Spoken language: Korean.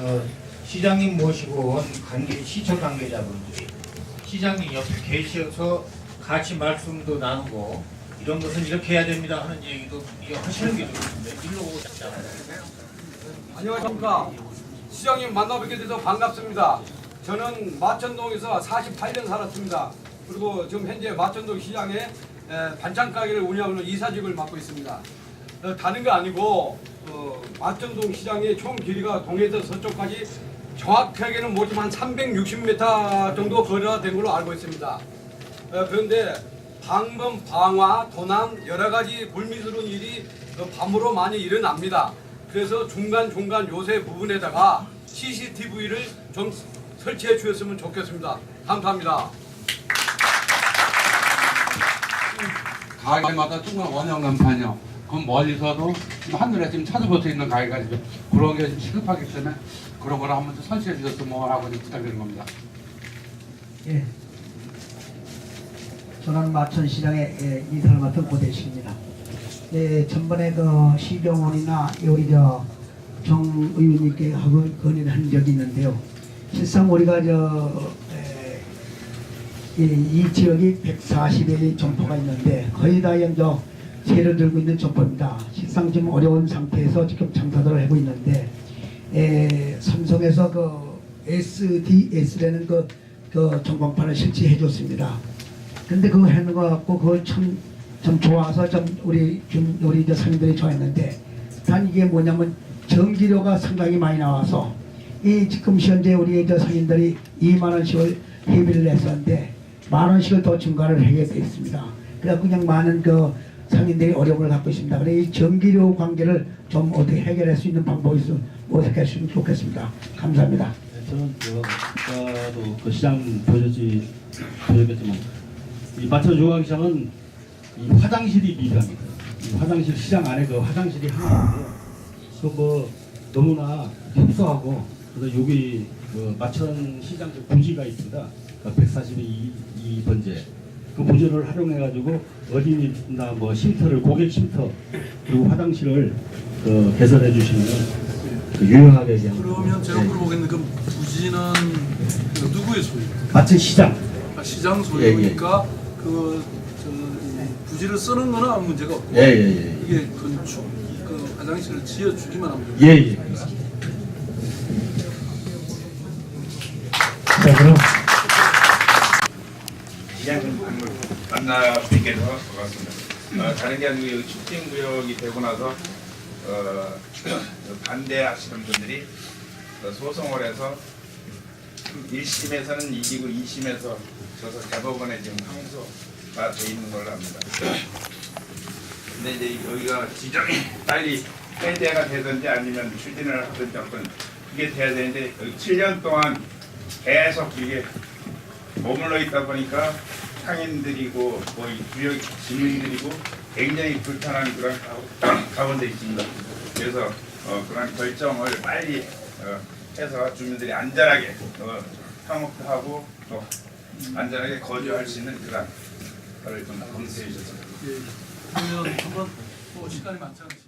어, 시장님 모시고 온 관계 시청 관계자분들이 시장님 옆에 계셔서 같이 말씀도 나누고 이런 것은 이렇게 해야 됩니다 하는 얘기도 하시는 게 좋은데 일로. 안녕하십니까. 시장님 만나뵙게 돼서 반갑습니다. 저는 마천동에서 48년 살았습니다. 그리고 지금 현재 마천동 시장에 에, 반찬 가게를 운영하는 이사직을 맡고 있습니다. 어, 다른 게 아니고 어, 마천동 시장의 총 길이가 동에서 서쪽까지 정확하게는 모르지만 360m 정도 거리가 된 걸로 알고 있습니다. 어, 그런데 방범, 방화, 도난 여러 가지 불미스러운 일이 어, 밤으로 많이 일어납니다. 그래서 중간중간 요새 부분에다가 CCTV를 좀 설치해 주셨으면 좋겠습니다. 감사합니다. 가게마다 정말 원형 간판이요. 그 멀리서도 지금 하늘에 지금 수 있는 가게가 지금 그런 게 좀 시급하기 때문에 그런 걸 한번 좀 설치해 주셨으면 하고 좀 부탁드리는 겁니다. 예. 저는 마천시장의 예, 이사를 맡은 고대식입니다. 예, 전번에 그 시병원이나 우리 저정 의원님께 하고 건의를 한 적이 있는데요. 실상 우리가 저 에, 이, 이 지역이 140여의 점포가 있는데 거의 다 연저 세를 들고 있는 점포입니다. 실상 지금 어려운 상태에서 지금 장사들을 하고 있는데 에, 삼성에서 그 SDS라는 그, 그 전광판을 설치해 줬습니다. 근데 그거 해는 거 같고 그걸 참, 참 좋아서 좀 우리 좀 우리 저 상인들이 좋아했는데 단 이게 뭐냐면 전기료가 상당히 많이 나와서 이 지금 현재 우리 저 상인들이 2만 원씩을 회비를 냈었는데 만 원씩을 더 증가를 하게 돼 있습니다. 그래서 그냥 많은 그 상인들이 어려움을 갖고 있습니다. 그래 이 전기료 관계를 좀 어떻게 해결할 수 있는 방법이 있으면 모색했으면 좋겠습니다. 감사합니다. 네, 저는 그 아까도 그 시장 보여지 보였겠지만 이 마천 중앙시장은 이 화장실이 미비합니다. 이 화장실 시장 안에 그 화장실이 하나인데요. 그뭐 너무나 협소하고 그래서 여기 그 마천 시장 그 부지가 있습니다. 그 142번째 그 부지를 활용해 가지고 어린이나 뭐 쉼터를 고객 쉼터 그리고 화장실을 그 개설해 주시면 그 유용하게 그냥 그러면 제가 네. 물어보겠는데 그 부지는 그 누구의 소유입니까? 마천 시장 아, 시장 소유니까 그 저, 이 부지를 쓰는 거는 아무 문제가 없고 예예예 이게 건축 그 화장실을 지어 주기만 하면. 예예 자 그럼 시장은 만나 뵙게 돼서 반갑습니다. 어, 다른 게 아니고 여기 축진 구역이 되고 나서 어, 반대하시는 분들이 어, 소송을 해서 1심에서는 이기고 2심에서 져서 대법원에 지금 항소가 돼 있는 걸로 압니다. 근데 이제 여기가 지정이 빨리 해제가 되든지 아니면 추진을 하든지 어떤 그게 돼야 되는데 여기 7년 동안 계속 이게 머물러 있다 보니까 상인들이고 뭐 이 주역 시민들이고 굉장히 불편한 그런 가- 가운데 있습니다. 그래서 어, 그런 결정을 빨리 어, 해서 주민들이 안전하게 어, 상업도 하고 또 안전하게 거주할 수 있는 그런 거를 좀 검토해 주셨습니다. 예. 그러면 한번 뭐 시간이 많지 않으시